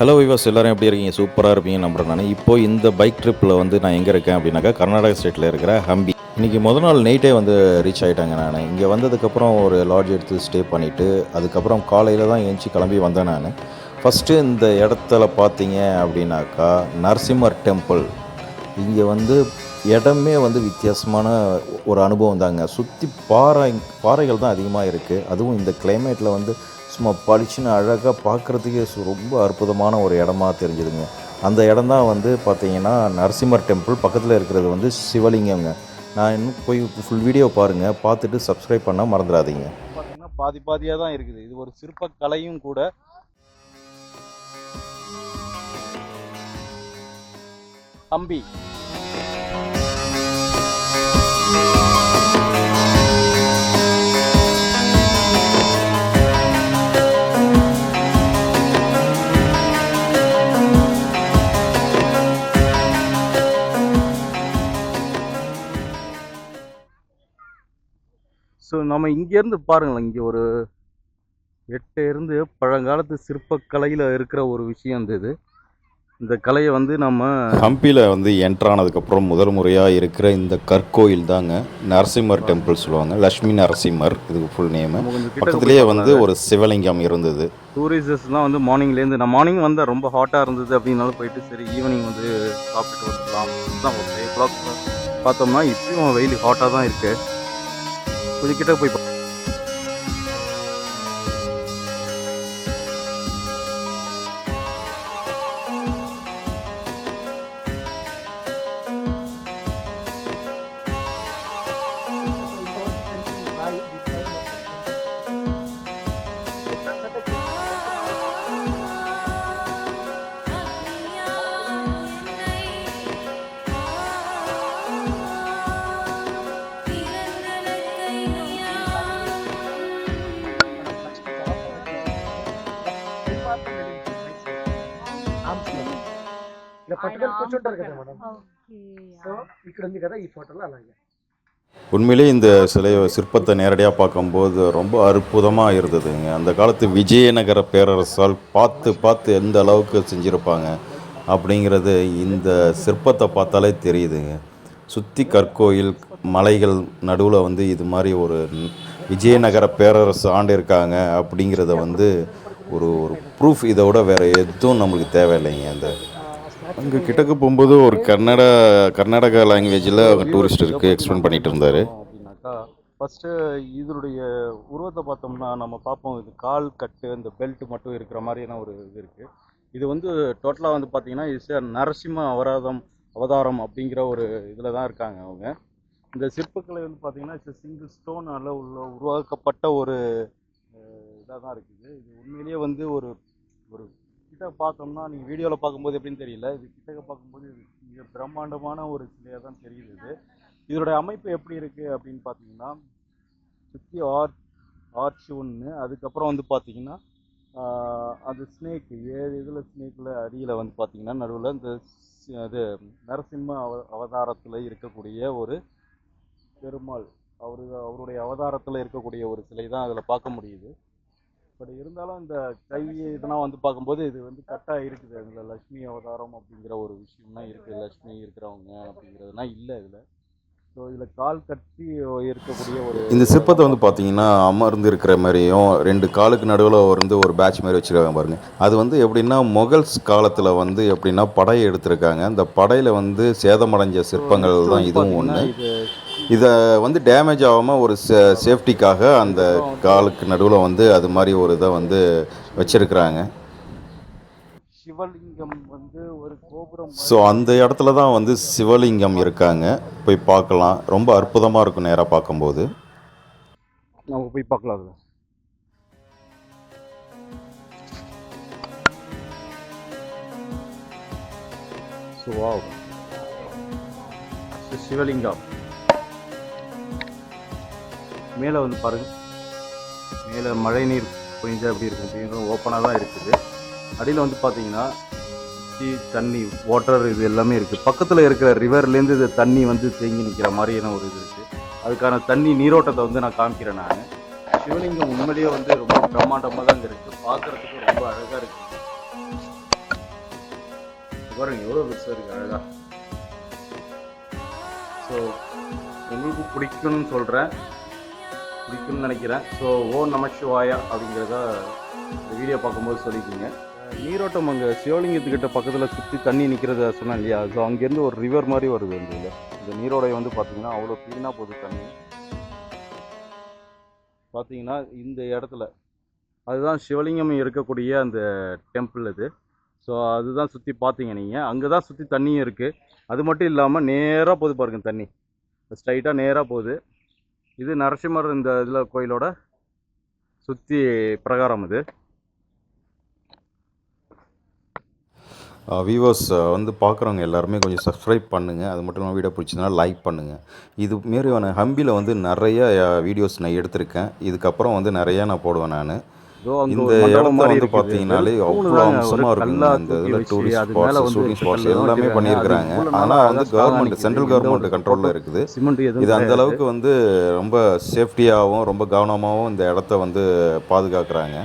Hello விவாஸ் எல்லாரும் எப்படி இருக்கீங்க? சூப்பராக இருப்பீங்க நம்புறேன் நான். இப்போ இந்த பைக் ட்ரிப்பில் வந்து நான் எங்கே இருக்கேன் அப்படின்னாக்கா கர்நாடகா ஸ்டேட்டில் இருக்கிற ஹம்பி இன்றைக்கி முத நாள் நைட்டே வந்து ரீச் ஆகிட்டாங்க நான். இங்கே வந்ததுக்கப்புறம் ஒரு லாட்ஜ் எடுத்து ஸ்டே பண்ணிவிட்டு அதுக்கப்புறம் காலையில் தான் ஏஞ்சி கிளம்பி வந்தேன் நான். ஃபஸ்ட்டு இந்த இடத்துல பார்த்தீங்க அப்படின்னாக்கா நரசிம்மர் டெம்பிள் இங்கே வந்து இடமே வந்து வித்தியாசமான ஒரு அனுபவம் தாங்க. சுற்றி பாறை பாறைகள் தான் அதிகமாக இருக்குது அதுவும் இந்த கிளைமேட்டில் வந்து சும்மா பளிச்சுன்னு அழகாக பார்க்குறதுக்கே ரொம்ப அற்புதமான ஒரு இடமா தெரிஞ்சுதுங்க. அந்த இடம் தான் வந்து பார்த்தீங்கன்னா நரசிம்மர் டெம்பிள் பக்கத்தில் இருக்கிறது வந்து சிவலிங்கங்க. நான் இன்னும் போய் ஃபுல் வீடியோ பாருங்கள் பார்த்துட்டு சப்ஸ்கிரைப் பண்ணால் மறந்துடாதீங்க. பார்த்தீங்கன்னா பாதி பாதியாக தான் இருக்குது. இது ஒரு சிற்பக்கலையும் கூட. தம்பி ஸோ நம்ம இங்கேருந்து பாருங்களேன் இங்கே ஒரு எட்டு இருந்து பழங்காலத்து சிற்பக்கலையில் இருக்கிற ஒரு விஷயம் இந்த இது. இந்த கலையை வந்து நம்ம ஹம்பியில் வந்து என்ட்ரு ஆனதுக்கப்புறம் முதல் முறையாக இருக்கிற இந்த கற்கோயில் தாங்க நரசிம்மர் டெம்பிள் சொல்லுவாங்க. லக்ஷ்மி நரசிம்மர் இதுக்கு ஃபுல் நேமு பக்கத்துலேயே வந்து ஒரு சிவலிங்கம் இருந்தது. டூரிஸ்டர்ஸ்லாம் வந்து மார்னிங்லேருந்து நான் மார்னிங் வந்தால் ரொம்ப ஹாட்டாக இருந்தது அப்படின்னாலும் போயிட்டு சரி ஈவினிங் வந்து சாப்பிட்டுட்டு வந்துடலாம். தான் ஒரு ஃபைவ் ஓ கிளாக் பார்த்தோம்னா இப்பயும் வெயில் ஹாட்டாக தான் இருக்கு. கொஞ்சம் கிட்ட போய் ఇలా పట్టుకొని కూర్చుంటారు కదా మేడం ఓకే సో ఇక్కడ ఉంది కదా ఈ ఫోటోలో అలాగే உண்மையிலே இந்த சிலை சிற்பத்தை நேரடியாக பார்க்கும்போது ரொம்ப அற்புதமாக இருந்ததுங்க அந்த காலத்து விஜயநகர பேரரசால் பார்த்து பார்த்து எந்த அளவுக்கு செஞ்சுருப்பாங்க அப்படிங்கிறது இந்த சிற்பத்தை பார்த்தாலே தெரியுதுங்க சுற்றி கற்கோயில் மலைகள் நடுவில் வந்து இது மாதிரி ஒரு விஜயநகர பேரரசு ஆண்டு இருக்காங்க அப்படிங்கிறத வந்து ஒரு ஒரு ப்ரூஃப் இதை விட வேறு எதுவும் நம்மளுக்கு தேவையில்லைங்க அந்த அங்கே கிட்டக்கு போகும்போது ஒரு கர்நாடகா கர்நாடகா லாங்குவேஜில் டூரிஸ்ட் இருக்குது எக்ஸ்பிளைன் பண்ணிட்டு இருந்தார். அப்படின்னாக்கா ஃபஸ்ட்டு இதனுடைய உருவத்தை பார்த்தோம்னா நம்ம பார்ப்போம் இது கால் கட்டு இந்த பெல்ட் மட்டும் இருக்கிற மாதிரியான ஒரு இது இருக்குது இது வந்து டோட்டலாக வந்து பார்த்தீங்கன்னா இது நரசிம்ம அவராதம் அவதாரம் அப்படிங்கிற ஒரு இதில் தான் இருக்காங்க அவங்க. இந்த சிற்பக்கலை வந்து பார்த்தீங்கன்னா சிங்கிள் ஸ்டோனால் உள்ள உருவாக்கப்பட்ட ஒரு இதாக தான் இருக்குது. இது உண்மையிலேயே வந்து ஒரு ஒரு கிட்ட பார்த்தோம்னா நீங்கள் வீடியோவில் பார்க்கும்போது எப்படின்னு தெரியல. இது கிட்டக்க பார்க்கும்போது இது மிக பிரம்மாண்டமான ஒரு சிலையாக தான் தெரியுது இது. இதோட அமைப்பு எப்படி இருக்குது அப்படின்னு பார்த்தீங்கன்னா சுற்றி ஆர்ச் ஆர்ச் ஒன்று அதுக்கப்புறம் வந்து பார்த்தீங்கன்னா அது ஸ்னேக் ஏழு இதில் ஸ்னேக்கில் அடியில் வந்து பார்த்தீங்கன்னா நடுவில் இந்த இது நரசிம்ம அவ அவதாரத்தில் இருக்கக்கூடிய ஒரு பெருமாள். அவரு அவருடைய அவதாரத்தில் இருக்கக்கூடிய ஒரு சிலை தான் அதில் பார்க்க முடியுது. பட் இருந்தாலும் இந்த கை இதெல்லாம் வந்து பார்க்கும்போது இது வந்து கட்டாக இருக்குது அதில். லக்ஷ்மி அவதாரம் அப்படிங்கிற ஒரு விஷயம் தான் இருக்குது லக்ஷ்மி இருக்கிறவங்க அப்படிங்கிறதுலாம் இல்லை இதில். ஸோ இதில் கால் கட்டி இருக்கக்கூடிய ஒரு இந்த சிற்பத்தை வந்து பார்த்தீங்கன்னா அமர்ந்து இருக்கிற மாதிரியும் ரெண்டு காலுக்கு நடுவில் வந்து ஒரு பேட்ச் மாதிரி வச்சுருக்காங்க பாருங்க. அது வந்து எப்படின்னா முகல்ஸ் காலத்தில் வந்து எப்படின்னா படை எடுத்திருக்காங்க. இந்த படையில் வந்து சேதமடைஞ்ச சிற்பங்கள் தான் இதுவும் ஒன்று இது வந்து டேமேஜ் ஆகாமல் ஒரு சே சேஃப்டிக்காக அந்த காலுக்கு நடுவில் வந்து அது மாதிரி ஒரு இதை வந்து வச்சுருக்குறாங்க. சிவலிங்கம் வந்து ஒரு கோபுரம் ஸோ அந்த இடத்துல தான் வந்து சிவலிங்கம் இருக்காங்க. போய் பார்க்கலாம். ரொம்ப அற்புதமாக இருக்கும் நேராக பார்க்கும்போது. நம்ம போய் பார்க்கலாம் அதில். ஸோ சிவலிங்கம். மேலே வந்து பாருங்க. மேலே மழை நீர் பொழிஞ்சா எப்படி இருக்கும் அப்படிங்கிற ஓப்பனாக தான் இருக்குது. அடியில் வந்து பார்த்தீங்கன்னா சுத்தி தண்ணி வாட்டர் இது எல்லாமே இருக்குது. பக்கத்தில் இருக்கிற ரிவர்லேருந்து இது தண்ணி வந்து தேங்கி நிற்கிற மாதிரியான ஒரு இது இருக்குது அதுக்கான தண்ணி நீரோட்டத்தை வந்து நான் காமிக்கிறேன் நான். சிவலிங்கம் உண்மையிலேயே வந்து ரொம்ப பிரம்மாண்டமாக தான் இங்கே இருக்குது பார்க்குறதுக்கு ரொம்ப அழகாக இருக்குது பாருங்க எவ்வளோ பெருசாக இருக்குது அழகா. ஸோ உங்களுக்கு பிடிக்கும்னு சொல்கிறேன் பிடிக்கும்னு நினைக்கிறேன். ஸோ ஓ நமச்சிவாயா அப்படிங்கிறத இந்த வீடியோ பார்க்கும்போது சொல்லிக்கிங்க நீரோட்டம் அங்கே சிவலிங்கத்துக்கிட்ட பக்கத்தில் சுற்றி தண்ணி நிற்கிறத சொன்னேன் இல்லையா? ஸோ அங்கேருந்து ஒரு ரிவர் மாதிரி வருது இந்த இந்த நீரோடை வந்து பார்த்தீங்கன்னா அவ்வளோ க்ளீனாக போகுது தண்ணி. பார்த்தீங்கன்னா இந்த இடத்துல அதுதான் சிவலிங்கம் இருக்கக்கூடிய அந்த டெம்பிள் இது ஸோ அதுதான் சுற்றி பார்த்தீங்க நீங்கள் அங்கே தான் சுற்றி தண்ணியும் இருக்குது அது மட்டும் இல்லாமல் நேராக போகுது பாருங்கள் தண்ணி. ஸ்ட்ரைட்டாக நேராக போகுது இது நரசிம்மர் இந்த இதில் கோயிலோட சுற்றி பிரகாரம் இது. வியூவர்ஸ் வந்து பார்க்குறவங்க எல்லாருமே கொஞ்சம் சப்ஸ்கிரைப் பண்ணுங்கள் அது மட்டும் இல்லாமல் வீடியோ பிடிச்சதுனா லைக் பண்ணுங்கள் இது நான் ஹம்பியில் வந்து நிறைய வீடியோஸ் நான் எடுத்திருக்கேன். இதுக்கப்புறம் வந்து நிறையா நான் போடுவேன் நான். இந்த இடத்த வந்து. பார்த்தீங்கனாலே அவ்வளோ அம்சமாக இருக்குங்க இந்த தூக்கி இதில் டூரிஸ்ட் ஸ்பாட்ஸ் ஷூட்டிங் ஸ்பாட்ஸ் எல்லாமே. பண்ணியிருக்கிறாங்க ஆனால் வந்து கவர்மெண்ட். சென்ட்ரல் கவர்மெண்ட் கண்ட்ரோலில் இருக்குது இது அந்த. அளவுக்கு வந்து ரொம்ப சேஃப்டியாகவும் ரொம்ப கவனமாகவும் இந்த இடத்த வந்து பாதுகாக்கிறாங்க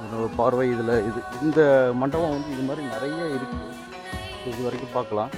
என்னோட பார்வை இதில் இது இந்த மண்டபம் வந்து இது மாதிரி நிறைய இருக்குது இது வரைக்கும் பார்க்கலாம்